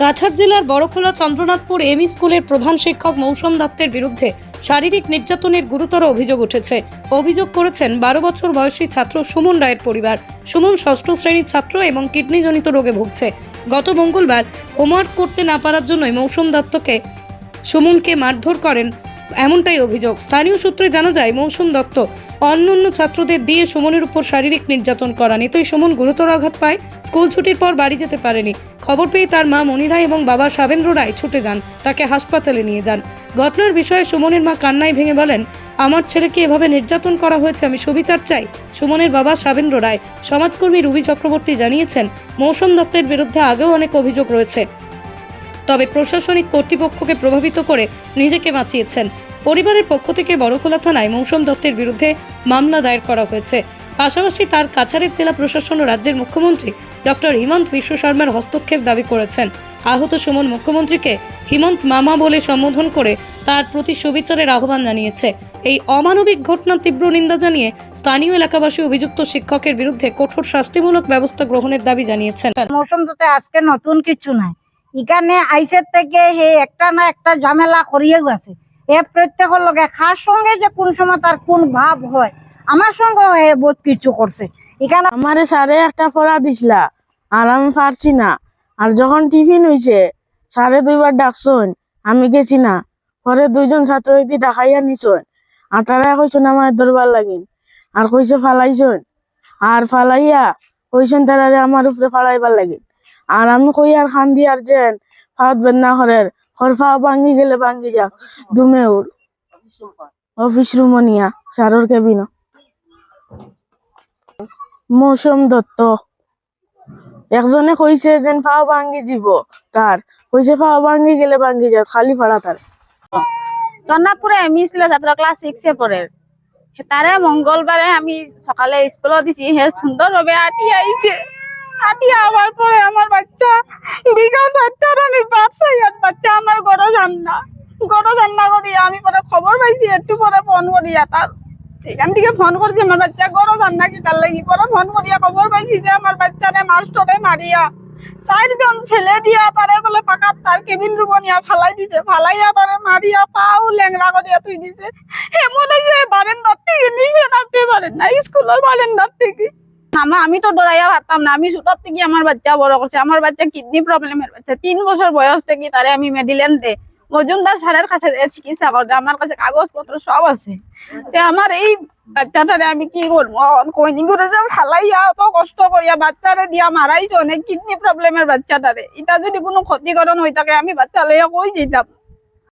কাছাড় জেলার বড়খোলা চন্দ্রনাথপুর এমই স্কুলের প্রধান শিক্ষক মৌসুম দত্তের বিরুদ্ধে শারীরিক নির্যাতনের গুরুতর অভিযোগ উঠেছে। অভিযোগ করেছেন বারো বছর বয়সী ছাত্র সুমন রায়ের পরিবার। সুমন ষষ্ঠ শ্রেণির ছাত্র এবং কিডনিজনিত রোগে ভুগছে। গত মঙ্গলবার হোমওয়ার্ক করতে না পারার জন্যই মৌসুম দত্তকে সুমনকে মারধর করেন এমনটাই অভিযোগ। স্থানীয় সূত্রে জানা যায়, মৌসুম দত্ত অন্যান্য ছাত্রদের দিয়ে সুমনের উপর শারীরিক নির্যাতন করান। এতেই সুমন গুরুতর আঘাত পায়। স্কুল ছুটির পর বাড়ি যেতে পারেনি। খবর পেয়ে তার মা মণি রায় এবং বাবা সাবেন্দ্র রায় ছুটে যান। তাকে হাসপাতালে নিয়ে যান। ঘটনার বিষয়ে সুমনের মা কান্নায় ভেঙে বলেন, আমার ছেলেকে এভাবে নির্যাতন করা হয়েছে, আমি সুবিচার চাই। সুমনের বাবা সাবেন্দ্র রায়, সমাজকর্মী রুবি চক্রবর্তী জানিয়েছেন, মৌসুম দত্তের বিরুদ্ধে আগেও অনেক অভিযোগ রয়েছে। তবে প্রশাসনিক কর্তৃপক্ষকে প্রভাবিত করে নিজেকে বাঁচিয়েছেন। পরিবারের পক্ষ থেকে বড়খোলা থানায় মৌসুম দত্তের বিরুদ্ধে মামলা দায়ের করা হয়েছে। পাশাপাশি তার কাছাড়ের জেলা প্রশাসন ও রাজ্যের মুখ্যমন্ত্রী ডক্টর হিমন্ত বিশ্ব শর্মার হস্তক্ষেপ দাবি করেছেন। আহত সুমন মুখ্যমন্ত্রীকে হিমন্ত মামা বলে সম্বোধন করে তার প্রতি সুবিচারের আহ্বান জানিয়েছে। এই অমানবিক ঘটনার তীব্র নিন্দা জানিয়ে স্থানীয় এলাকাবাসী অভিযুক্ত শিক্ষকের বিরুদ্ধে কঠোর শাস্তিমূলক ব্যবস্থা গ্রহণের দাবি জানিয়েছেন। মৌসুম তো আজকে নতুন কিছু নাই। এখানে আইসের থেকে হে একটা না একটা ঝামেলা করিয়ে গেছে এ প্রত্যেকের লগে খার সঙ্গে যে কোন সময় তার কোন ভাব হয়? আমার সঙ্গে হে বহুত কিছু করছে। এখানে আমারে সাড়ে একটা পড়া দিছিলা, আর আমি পারছি না। আর যখন টিফিন হইছে, সাড়ে দুইবার ডাকছন আমি গেছি না। পরে দুইজন ছাত্র যদি ডাকাইয়া নিছন আর তারা কইছেন আমার দরবার লাগিন। আর কইছে ফালাইছন আর ফালাইয়া কইছেন তারা আমার উপরে ফালাইবার লাগিন। আর আমি কই, আর খান আর যেন ফাওয়াত বেদনা করের হর ফাওয়া ভাঙ্গি গেলে ভাঙ্গি যাক। দুমে উর অফিস রুমনিয়া সারর কেবিন মৌসুম দত্ত। একজনে কইছে যেন ফাও ভাঙ্গি যাব, তার। কইছে ফাও ভাঙ্গি গেলে ভাঙ্গি যাক, খালি ফাড়া তার। জন্নাথপুরে এম স্কুলে ছাত্র ক্লাস সিক্সে পড়ে। তারে মঙ্গলবারে আমি সকালে স্কুলে দিছি হে সুন্দর ভাবে আটি আইছে আটি আবার পরে আমার বাচ্চা। বিকাল চারটার আমি বাচ্চাই আর বাচ্চা, আমার গড় যান না গড় যান করি, আমি পরে খবর পাইছি, একটু পরে ফোন করিয়া তার। এখান থেকে ফোন করছি, আমার বাচ্চা গড় যান কি তার লাগি? পরে ফোন করিয়া খবর পাইছি যে আমার বাচ্চারে মাস্টরে মারিয়া। চারজন ছেলে দিয়া তারে বলে পাকাত তার কেবিন রুম নিয়া ফালাই দিছে, ফালাইয়া তারে মারিয়া, পাও ল্যাংড়া করিয়া তুই দিছে। এমন হয়েছে বারেন্দার থেকে নিচে নামতে পারেন না স্কুলের বারেন্দার থেকে। আমার আমি তো ডরাইয়া পারতাম না। আমি ছোটর থেকে আমার বাচ্চা বড় করছে আমার বাচ্চা কিডনি প্রবলেমের বাচ্চা। তিন বছর বয়স থেকে তারে আমি মেডিলেন দে। মজুমদার স্যারের কাছে চিকিৎসা করছে আমার কাছে কাগজপত্র সব আছে। তে আমার এই বাচ্চাটারে আমি কি করব কইনি করে যে ফালাইয়া অত কষ্ট করিয়া বাচ্চারে দিয়া মারাইছো অনেক কিডনি প্রবলেমের বাচ্চাটারে এটা যদি কোনো ক্ষতিকরণ হয়ে থাকে, আমি বাচ্চা লইয়া কই যেতাম